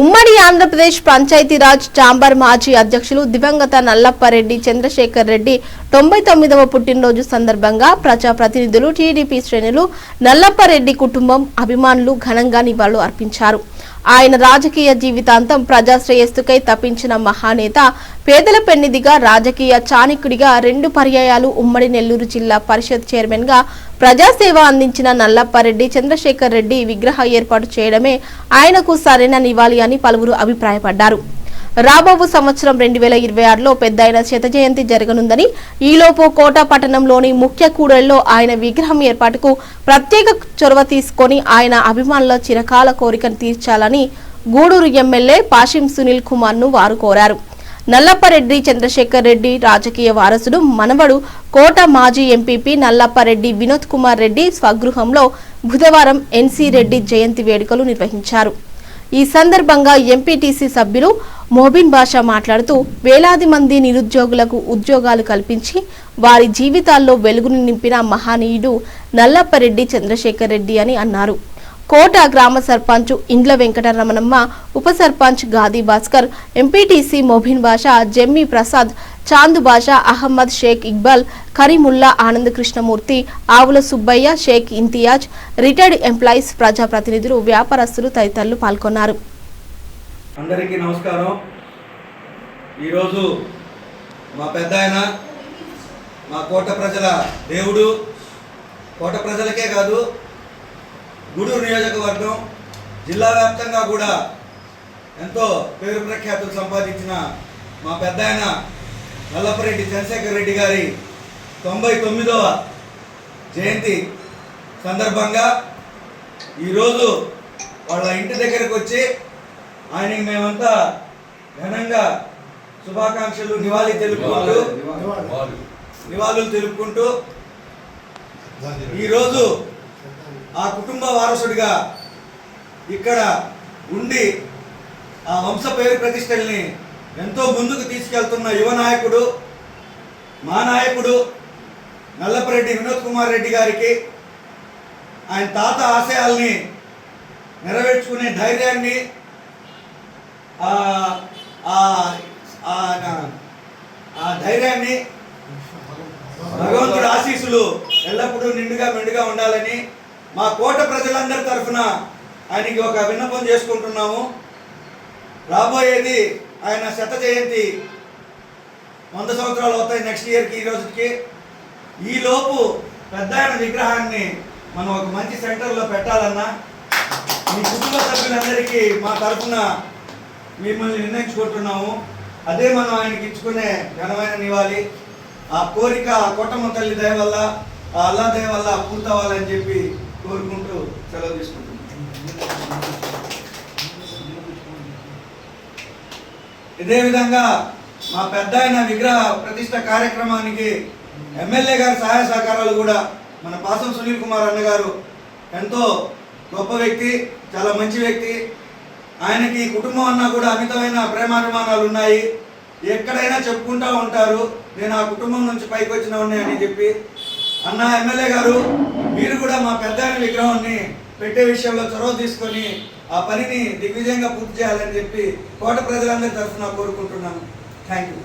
ఉమ్మడి ఆంధ్రప్రదేశ్ పంచాయతీరాజ్ చాంబర్ మాజీ అధ్యక్షులు దివంగత నల్లప్పారెడ్డి చంద్రశేఖర్ రెడ్డి తొంభై తొమ్మిదవ పుట్టినరోజు సందర్భంగా ప్రజాప్రతినిధులు టీడీపీ శ్రేణులు నల్లప్పారెడ్డి కుటుంబం అభిమానులు ఘనంగా నివాళులు అర్పించారు. ఆయన రాజకీయ జీవితాంతం ప్రజాశ్రేయస్సుకై తప్పించిన మహానేత పేదల పెన్నిదిగా రాజకీయ చాణికుడిగా రెండు పర్యాయాలు ఉమ్మడి నెల్లూరు జిల్లా పరిషత్ చైర్మన్గా ప్రజాసేవ అందించిన నల్లప్పారెడ్డి చంద్రశేఖర్ రెడ్డి విగ్రహ ఏర్పాటు చేయడమే ఆయనకు సరైన నివాళి అని పలువురు అభిప్రాయపడ్డారు. రాబోవు సంవత్సరం రెండు వేల ఇరవై ఆరులో పెద్దయిన శత జయంతి జరగనుందని ఈలోపు కోట పట్టణంలోని ముఖ్య కూడల్లో ఆయన విగ్రహం ఏర్పాటుకు ప్రత్యేక చొరవ తీసుకొని ఆయన అభిమానుల చిరకాల కోరికను తీర్చాలని గూడూరు ఎమ్మెల్యే పాషిం సునీల్ కుమార్ను వారు కోరారు. నల్లప్పరెడ్డి చంద్రశేఖర్ రెడ్డి రాజకీయ వారసుడు మనవడు కోట మాజీ ఎంపీపీ నల్లప్పరెడ్డి వినోద్ కుమార్ రెడ్డి స్వగృహంలో బుధవారం ఎన్సీ రెడ్డి జయంతి వేడుకలు నిర్వహించారు. ఈ సందర్భంగా ఎంపీటీసీ సభ్యులు మోబిన్ బాషా మాట్లాడుతూ వేలాది మంది నిరుద్యోగులకు ఉద్యోగాలు కల్పించి వారి జీవితాల్లో వెలుగును నింపిన మహానీయుడు నల్లప్పరెడ్డి చంద్రశేఖర్ రెడ్డి అని అన్నారు. కోట గ్రామ సర్పంచ్ ఇండ్ల వెంకటరమణమ్మ ఉప sarpanch Gadi Bhaskar MPTC Mobin Basha Jemmi Prasad Chandu Basha Ahmed Sheikh Iqbal Kareemulla Anand Krishnamurthy Avula Subbaiah Sheikh Imtiaz retired employees ప్రజాప్రతినిధులు వ్యాపారస్తులు తదితరులు పాల్గొన్నారు. అందరికీ నమస్కారం. ఈరోజు మా పెద్ద ఆయన మా కోట ప్రజల దేవుడు. కోట ప్రజలకే కాదు గూడూరు నియోజకవర్గం జిల్లా వ్యాప్తంగా కూడా ఎంతో పేరు ప్రఖ్యాతులు సంపాదించిన మా పెద్ద ఆయన నల్లపరెడ్డి చంద్రశేఖర్ రెడ్డి గారి తొంభై తొమ్మిదవ జయంతి సందర్భంగా ఈరోజు వాళ్ళ ఇంటి దగ్గరకు వచ్చి ఆయనకి మేమంతా ఘనంగా శుభాకాంక్షలు నివాళి తెలుపుకుంటూ నివాళులు తెలుపుకుంటూ ఈరోజు ఆ కుటుంబ వారసుడిగా ఇక్కడ ఉండి ఆ వంశ పేరు ప్రతిష్టల్ని ఎంతో ముందుకు తీసుకెళ్తున్న యువ నాయకుడు మా నాయకుడు నల్లపరెడ్డి వినోద్ కుమార్ రెడ్డి గారికి ఆయన తాత ఆశయాల్ని నెరవేర్చుకునే ధైర్యాన్ని ఆ ధైర్యాన్ని భగవంతుడు ఆశీస్సులు ఎల్లప్పుడూ నిండుగా మెండుగా ఉండాలని మా కోట ప్రజలందరి తరఫున ఆయనకి ఒక విన్నపం చేసుకుంటున్నాము. రాబోయేది ఆయన శత జయంతి వంద సంవత్సరాలు అవుతాయి నెక్స్ట్ ఇయర్కి ఈ రోజుకి. ఈలోపు పెద్ద ఆయన విగ్రహాన్ని మనం ఒక మంచి సెంటర్లో పెట్టాలన్నా మీ కుటుంబ సభ్యులందరికీ మా తరఫున మిమ్మల్ని నిర్ణయించుకుంటున్నాము. అదే మనం ఆయనకి ఇచ్చుకునే ఘనమైన నివాళి. ఆ కోరిక ఆ కొట్టమ్మ తల్లి దయ వల్ల ఆ అల్లా దయ వల్ల పూర్తవ్వాలని చెప్పి కోరుకుంటూ సెలవు తీసుకుంటున్నాం. ఇదే విధంగా మా పెద్ద ఆయన విగ్రహ ప్రతిష్ట కార్యక్రమానికి ఎమ్మెల్యే గారి సహాయ సహకారాలు కూడా మన పాసం సునీల్ కుమార్ అన్న గారు ఎంతో గొప్ప వ్యక్తి చాలా మంచి వ్యక్తి. ఆయనకి కుటుంబం అన్నా కూడా అమితమైన ప్రేమాభిమానాలు ఉన్నాయి. ఎక్కడైనా చెప్పుకుంటూ ఉంటారు నేను ఆ కుటుంబం నుంచి పైకి వచ్చిన అని చెప్పి. అన్న ఎమ్మెల్యే గారు మీరు కూడా మా పెద్ద విగ్రహాన్ని పెట్టే విషయంలో చొరవ తీసుకొని ఆ పనిని దిగ్విజయంగా పూర్తి చేయాలని చెప్పి కోట ప్రజలందరి తరఫున కోరుకుంటున్నాను. Thank you